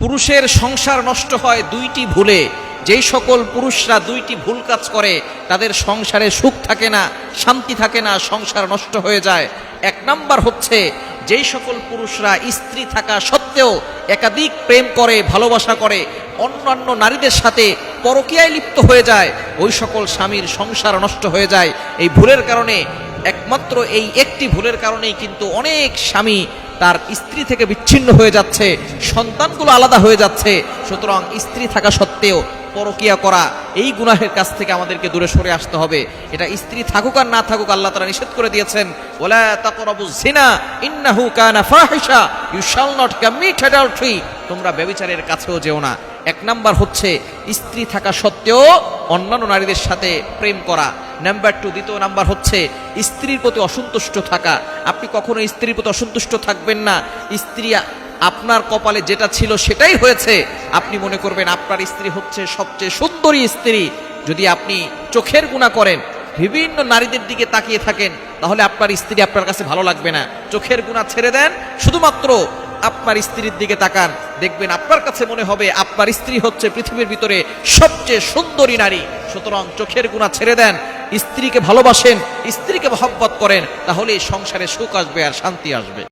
পুরুষের সংসার নষ্ট হয় দুইটি ভুলে। যেই সকল পুরুষরা দুইটি ভুল কাজ করে, তাদের সংসারে সুখ থাকে না, শান্তি থাকে না, সংসার নষ্ট হয়ে যায়। এক নাম্বার হচ্ছে, যেই সকল পুরুষরা স্ত্রী থাকা সত্ত্বেও একাধিক প্রেম করে, ভালোবাসা করে, অন্যান্য নারীদের সাথে পরকীয়ায় লিপ্ত হয়ে যায়, ওই সকল স্বামীর সংসার নষ্ট হয়ে যায়। এই ভুলের কারণে, একমাত্র এই একটি ভুলের কারণেই কিন্তু অনেক স্বামী তার স্ত্রী থেকে বিচ্ছিন্ন হয়ে যাচ্ছে, সন্তানগুলো আলাদা হয়ে যাচ্ছে। সুতরাং স্ত্রী থাকা সত্ত্বেও পরকিয়া করা এই গুনাহের কাছ থেকে আমাদেরকে দূরে সরে আসতে হবে। এটা স্ত্রী থাকুক আর না থাকুক আল্লাহ তারা নিষেধ করে দিয়েছেন, ওলা তাকরাবু জিনা ইন্নাহু কানা ফাহিশা, you shall not commit adultery, তোমরা ব্যভিচারের কাছেও যেও না। এক নাম্বার হচ্ছে স্ত্রী থাকা সত্ত্বেও অন্যান্য নারীদের সাথে প্রেম করা। নাম্বার টু দ্বিতীয় নাম্বার হচ্ছে স্ত্রীর প্রতি অসন্তুষ্ট থাকা। আপনি কখনো স্ত্রীর প্রতি অসন্তুষ্ট থাকবেন না। স্ত্রী আপনার কপালে যেটা ছিল সেটাই হয়েছে। আপনি মনে করবেন আপনার স্ত্রী হচ্ছে সবচেয়ে সুন্দরী স্ত্রী। যদি আপনি চোখের গুণা করেন, বিভিন্ন নারীদের দিকে তাকিয়ে থাকেন, তাহলে আপনার স্ত্রী আপনার কাছে ভালো লাগবে না। চোখের গুণা ছেড়ে দেন। শুধুমাত্র আপনার স্ত্রীর দিকে তাকান। দেখবেন আপনার কাছে মনে হবে আপনার স্ত্রী হচ্ছে পৃথিবীর ভিতরে সবচেয়ে সুন্দরী নারী। সুতরাং চোখের গুণা ছেড়ে দেন, স্ত্রীকে ভালোবাসেন, স্ত্রীকে মহব্বত করেন তাহলে সংসারে সুখ আসবে আর শান্তি আসবে।